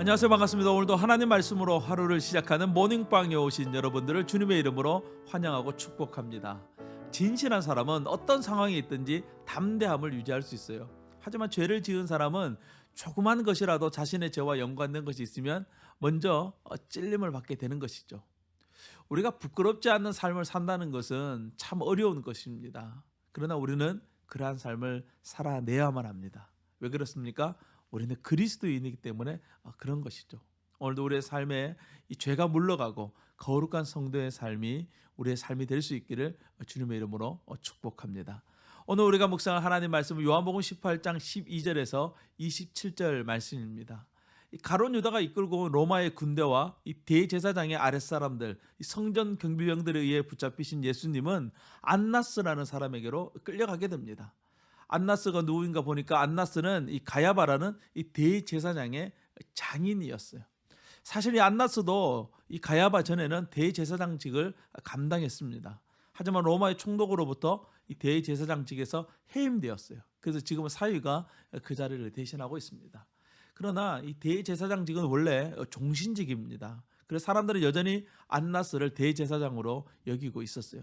안녕하세요. 반갑습니다. 오늘도 하나님 말씀으로 하루를 시작하는 모닝빵에 오신 여러분들을 주님의 이름으로 환영하고 축복합니다. 진실한 사람은 어떤 상황에 있든지 담대함을 유지할 수 있어요. 하지만 죄를 지은 사람은 조그만 것이라도 자신의 죄와 연관된 것이 있으면 먼저 어, 찔림을 받게 되는 것이죠. 우리가 부끄럽지 않는 삶을 산다는 것은 참 어려운 것입니다 그러나 우리는 그러한 삶을 살아내야만 합니다 왜 그렇습니까? 우리는 그리스도인이기 때문에 아, 그런 것이죠. 오늘도 우리의 삶에 이 죄가 물러가고 거룩한 성도의 삶이 우리의 삶이 될 수 있기를 주님의 이름으로 어, 축복합니다. 오늘 우리가 묵상할 하나님 말씀은 요한복음 18장 12절에서 27절 말씀입니다. 이 가론 유다가 이끌고 온 로마의 군대와 이 대제사장의 아랫사람들, 이 성전 경비병들에 의해 붙잡히신 예수님은 안나스라는 사람에게로 끌려가게 됩니다. 안나스가 누구인가 보니까 안나스는 이 가야바라는 이 대제사장의 장인이었어요. 사실 이 안나스도 이 가야바 전에는 대제사장직을 감당했습니다. 하지만 로마의 총독으로부터 이 대제사장직에서 해임되었어요. 그래서 지금은 사위가 그 자리를 대신하고 있습니다. 그러나 이 대제사장직은 원래 종신직입니다. 그래서 사람들은 여전히 안나스를 대제사장으로 여기고 있었어요.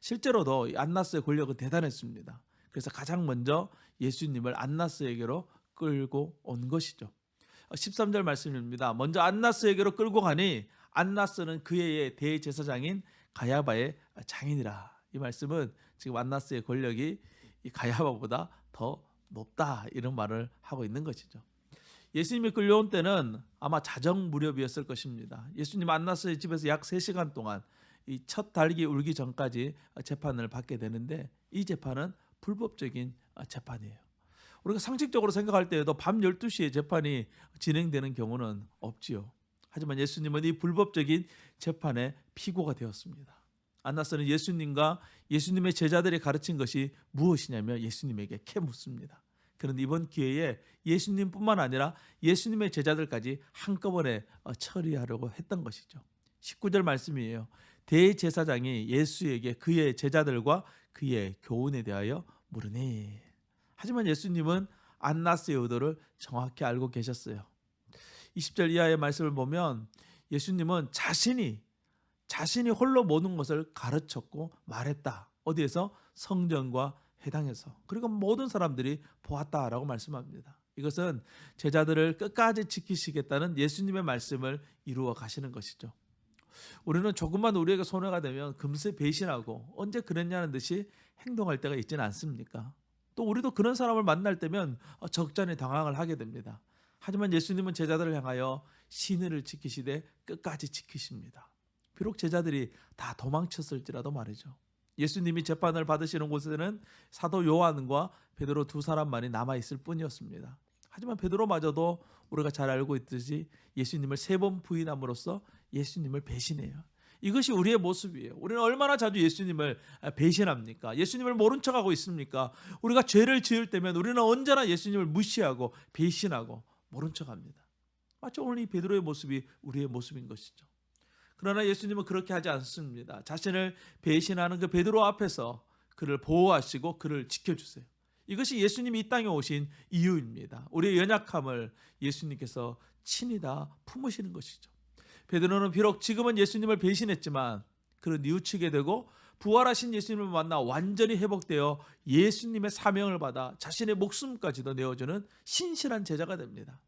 실제로도 이 안나스의 권력은 대단했습니다. 그래서 가장 먼저 예수님을 안나스에게로 끌고 온 것이죠. 13절 말씀입니다. 먼저 안나스에게로 끌고 가니 안나스는 그의 대제사장인 가야바의 장인이라. 이 말씀은 지금 안나스의 권력이 이 가야바보다 더 높다 이런 말을 하고 있는 것이죠. 예수님이 끌려온 때는 아마 자정 무렵이었을 것입니다. 예수님 안나스의 집에서 약 3시간 동안 이 첫 달기 울기 전까지 재판을 받게 되는데 이 재판은 불법적인 재판이에요. 우리가 상식적으로 생각할 때에도 밤 12시에 재판이 진행되는 경우는 없지요. 하지만 예수님은 이 불법적인 재판의 피고가 되었습니다. 안나스는 예수님과 예수님의 제자들이 가르친 것이 무엇이냐며 예수님에게 캐묻습니다. 그런데 이번 기회에 예수님뿐만 아니라 예수님의 제자들까지 한꺼번에 어, 처리하려고 했던 것이죠. 19절 말씀이에요. 대제사장이 예수에게 그의 제자들과 그의 교훈에 대하여 물으니 하지만 예수님은 안나스의 의도를 정확히 알고 계셨어요. 20절 이하의 말씀을 보면 예수님은 자신이 자신이 홀로 모든 것을 가르쳤고 말했다. 어디에서 성전과 해당해서 그리고 모든 사람들이 보았다라고 말씀합니다. 이것은 제자들을 끝까지 지키시겠다는 예수님의 말씀을 이루어 가시는 것이죠. 우리는 조금만 우리에게 손해가 되면 금세 배신하고 언제 그랬냐는 듯이 행동할 때가 있지는 않습니까? 또 우리도 그런 사람을 만날 때면 적잖이 당황을 하게 됩니다. 하지만 예수님은 제자들을 향하여 신의를 지키시되 끝까지 지키십니다. 비록 제자들이 다 도망쳤을지라도 말이죠. 예수님이 재판을 받으시는 곳에는 사도 요한과 베드로 두 사람만이 남아 있을 뿐이었습니다. 하지만 베드로마저도 우리가 잘 알고 있듯이 예수님을 세 번 부인함으로써 예수님을 배신해요. 이것이 우리의 모습이에요. 우리는 얼마나 자주 예수님을 배신합니까? 예수님을 모른 척하고 있습니까? 우리가 죄를 지을 때면 우리는 언제나 예수님을 무시하고 배신하고 모른 척합니다. 마치 오늘 이 베드로의 모습이 우리의 모습인 것이죠. 그러나 예수님은 그렇게 하지 않습니다. 자신을 배신하는 그 베드로 앞에서 그를 보호하시고 그를 지켜주세요. 이것이 예수님이 이 땅에 오신 이유입니다. 우리의 연약함을 예수님께서 친히 다 품으시는 것이죠. 베드로는 비록 지금은 예수님을 배신했지만 그를 뉘우치게 되고 부활하신 예수님을 만나 완전히 회복되어 예수님의 사명을 받아 자신의 목숨까지도 내어주는 신실한 제자가 됩니다.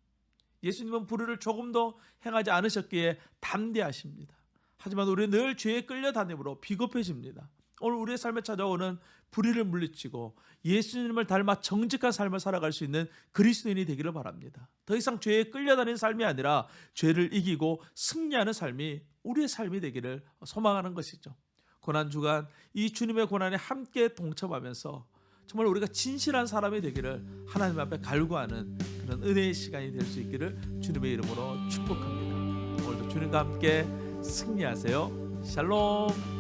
예수님은 불의를 조금도 행하지 않으셨기에 담대하십니다. 하지만 우리는 늘 죄에 끌려다니므로 비겁해집니다. 오늘 우리의 삶에 찾아오는 불의를 물리치고 예수님을 닮아 정직한 삶을 살아갈 수 있는 그리스도인이 되기를 바랍니다. 더 이상 죄에 끌려다니는 삶이 아니라 죄를 이기고 승리하는 삶이 우리의 삶이 되기를 소망하는 것이죠. 고난 주간 이 주님의 고난에 함께 동참하면서 정말 우리가 진실한 사람이 되기를 하나님 앞에 갈구하는 그런 은혜의 시간이 될 수 있기를 주님의 이름으로 축복합니다. 오늘도 주님과 함께 승리하세요. 샬롬.